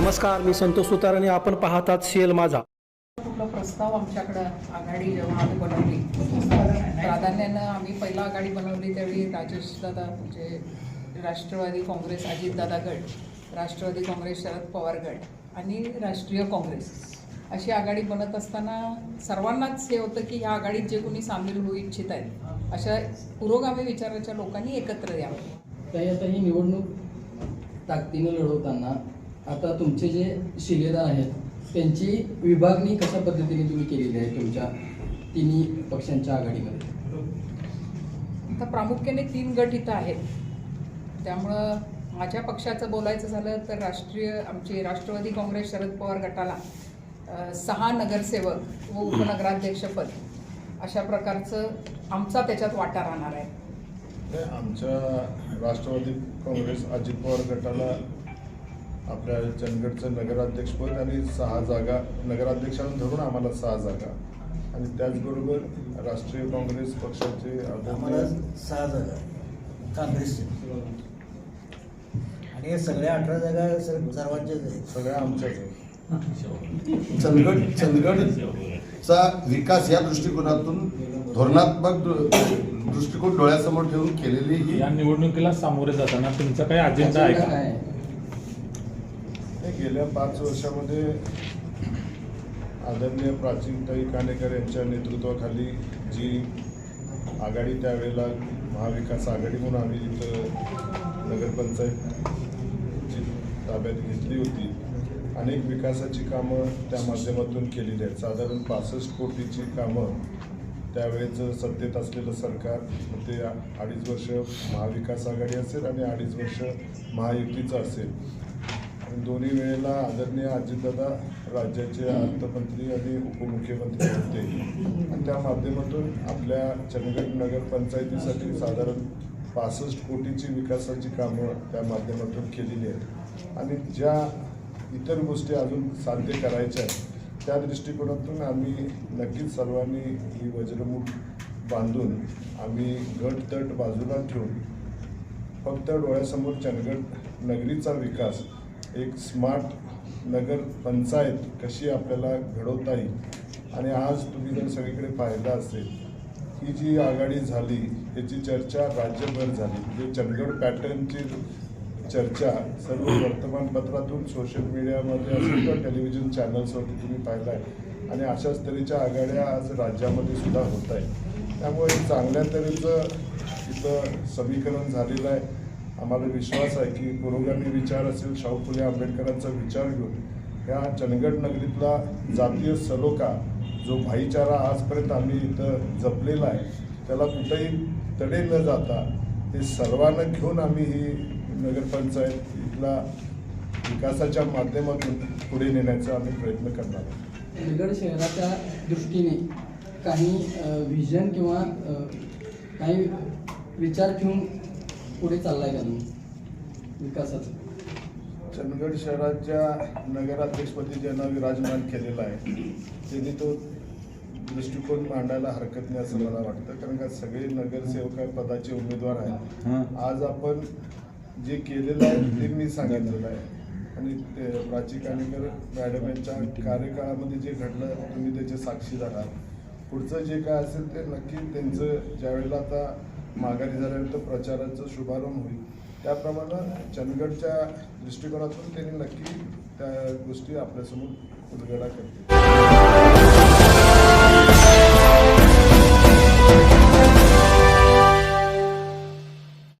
नमस्कार मी संतोष सुतार आणि आपण पाहतात सीएल माझा. कुठला प्रस्ताव आमच्याकडं आघाडी जेव्हा आम्ही बनवली प्राधान्यानं आम्ही पहिला आघाडी बनवली त्यावेळी राजेश दादा म्हणजे राष्ट्रवादी काँग्रेस अजितदादा गट राष्ट्रवादी काँग्रेस शरद पवार गट आणि राष्ट्रीय काँग्रेस अशी आघाडी बनत असताना सर्वांनाच हे होतं की ह्या आघाडीत जे कोणी सामील होऊ इच्छित आहेत अशा पुरोगामी विचाराच्या लोकांनी एकत्र यावं. ही निवडणूक ताकदीनं लढवताना आता तुमचे जे शिलेदार आहेत त्यांची विभागणी कशा पद्धतीने तुम्ही केलेली आहे तुमच्या तिन्ही पक्षांच्या आघाडीमध्ये? आता प्रामुख्याने तीन गट इथं आहेत. त्यामुळं माझ्या पक्षाचं बोलायचं झालं तर राष्ट्रीय आमचे राष्ट्रवादी काँग्रेस शरद पवार गटाला सहा नगरसेवक व उपनगराध्यक्षपद अशा प्रकारचं आमचा त्याच्यात वाटा राहणार आहे. आमच्या राष्ट्रवादी काँग्रेस अजित पवार गटाला आपल्या चंदगडचं नगराध्यक्षपद आणि सहा जागा नगराध्यक्षांना धरून आम्हाला सहा जागा. आणि त्याचबरोबर राष्ट्रीय काँग्रेस पक्षाचे आम्हाला सहा जागा. काँग्रेसचे. आणि हे सगळ्या अठरा जागा सर- सर्वांच्याच आहेत. सगळ्या आमच्याच आहेत. चंदगड चंदगडचा विकास या दृष्टिकोनातून धोरणात्मक दृष्टिकोन डोळ्यासमोर ठेवून केलेली ही या निवडणुकीला सामोरे जाताना तुमचा काही अजेंडा आहे का? गेल्या पाच वर्षामध्ये आदरणीय प्राचीनताई कानेकर यांच्या नेतृत्वाखाली जी आघाडी त्यावेळेला महाविकास आघाडी म्हणून आम्ही इथं नगरपंचायत जी ताब्यात घेतली होती अनेक विकासाची कामं त्या माध्यमातून केलेली आहेत. साधारण पासष्ट कोटीची कामं त्यावेळेचं सत्तेत असलेलं सरकार ते अडीच वर्ष महाविकास आघाडी असेल आणि अडीच वर्ष महायुतीचं असेल. दोन्ही वेळेला आदरणीय अजितदादा राज्याचे अर्थमंत्री आणि उपमुख्यमंत्री होते. आणि त्या माध्यमातून आपल्या चंदगड नगर पंचायतीसाठी साधारण पासष्ट कोटीची विकासाची कामं त्या माध्यमातून केलेली आहेत. आणि ज्या इतर गोष्टी अजून साध्य करायच्या आहेत त्या दृष्टिकोनातून आम्ही नक्कीच सर्वांनी ही वज्रमूठ बांधून आम्ही गट तट बाजूला ठेवून फक्त डोळ्यासमोर चंदगड नगरीचा विकास एक स्मार्ट नगर पंचायत कशी आपल्याला घडवता येईल? आणि आज तुम्ही जर सगळीकडे पाहिलं असेल ही जी आघाडी झाली याची चर्चा राज्यभर झाली. म्हणजे चंदगड पॅटर्नची चर्चा सर्व वर्तमानपत्रातून सोशल मीडियामध्ये असेल किंवा टेलिव्हिजन चॅनल्सवरती तुम्ही पाहिला आहे आणि अशाच तऱ्हेच्या आघाड्या आज राज्यामध्ये सुद्धा होत आहे त्यामुळे चांगल्या तऱ्हेचं इथं समीकरण झालेलं आहे. आम्हाला विश्वास आहे की पुरोगामी विचार असेल शाहू फुले आंबेडकरांचा विचार घेऊन ह्या चंदगड नगरीतला जातीय सलोखा जो भाईचारा आजपर्यंत आम्ही इथं जपलेला आहे त्याला कुठेही तडे न जाता ते सर्वांना घेऊन आम्ही ही नगरपंचायत इथला विकासाच्या माध्यमातून पुढे नेण्याचा आम्ही प्रयत्न करणार आहोत. चंदगड शहराच्या दृष्टीने काही व्हिजन किंवा काही विचार ठेवून पुढे चाललाय का तुम्ही? विकासाचं. चंदगड शहराच्या नगराध्यक्षपदी ज्यांना विराजमान केलेला आहे त्यांनी तो दृष्टिकोन मांडायला हरकत नाही असं मला वाटतं. कारण का सगळे नगरसेवक पदाचे उमेदवार आहेत. आज आपण जे केलेलं आहे ते मी सांगितलेलं आहे. आणि ते प्राची कानेकर मॅडम यांच्या कार्यकाळामध्ये जे घडलं तुम्ही त्याचे साक्षीदार आहात. पुढचं जे काय असेल ते नक्की त्यांचं ज्यावेळेला आता माघारी झाल्यानंतर प्रचाराचा शुभारंभ होईल. त्याप्रमाणे चंदगडच्या दृष्टिकोनातून त्यांनी नक्की त्या गोष्टी आपल्यासमोर उलगडा करतील.